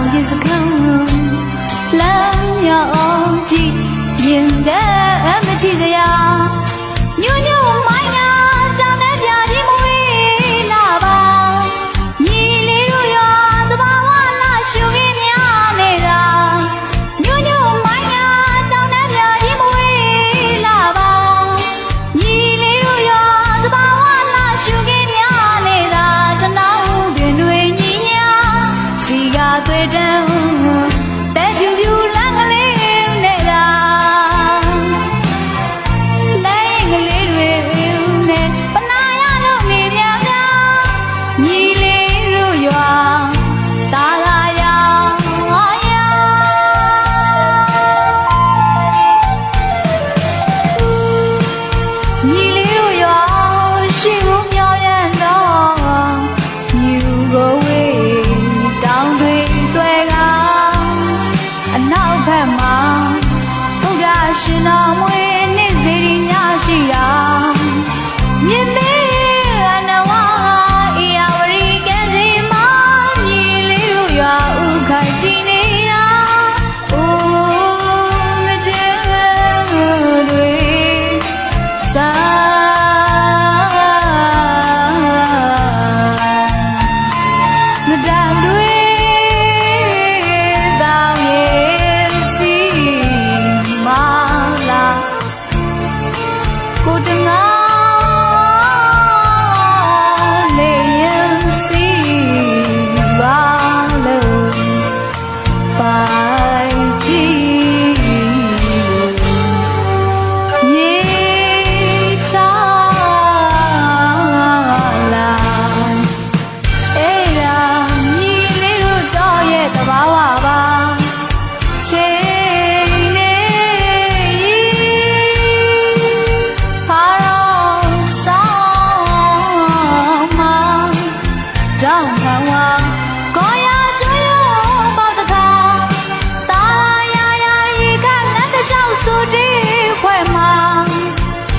အောင်ရစကောင်းလမ်းရောက်ကြည့်ရင်တဲ့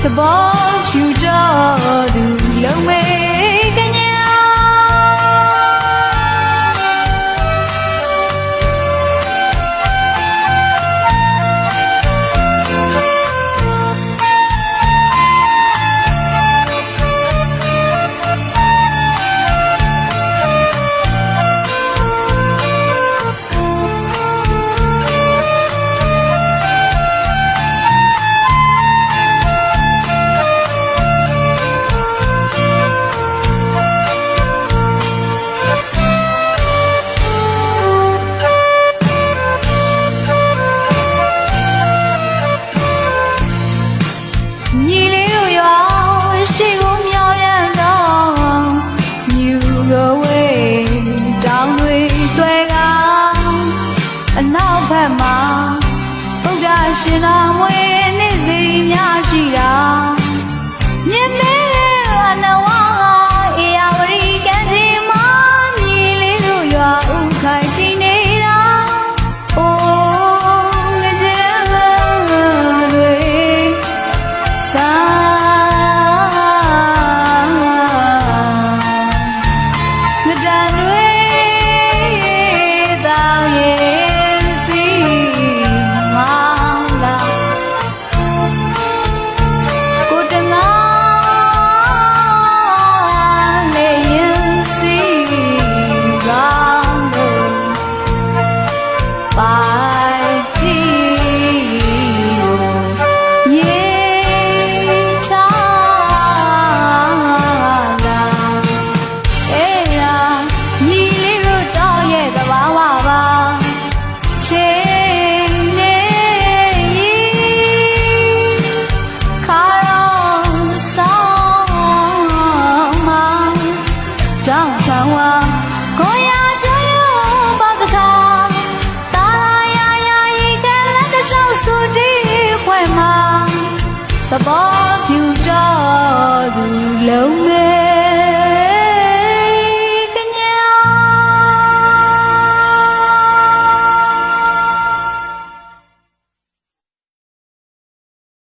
သဘောဖြူကြသူလုံးမဲ အနောက်ဘက်မှာဗုဒ္ဓရှင်သာမွေနေ့စီများ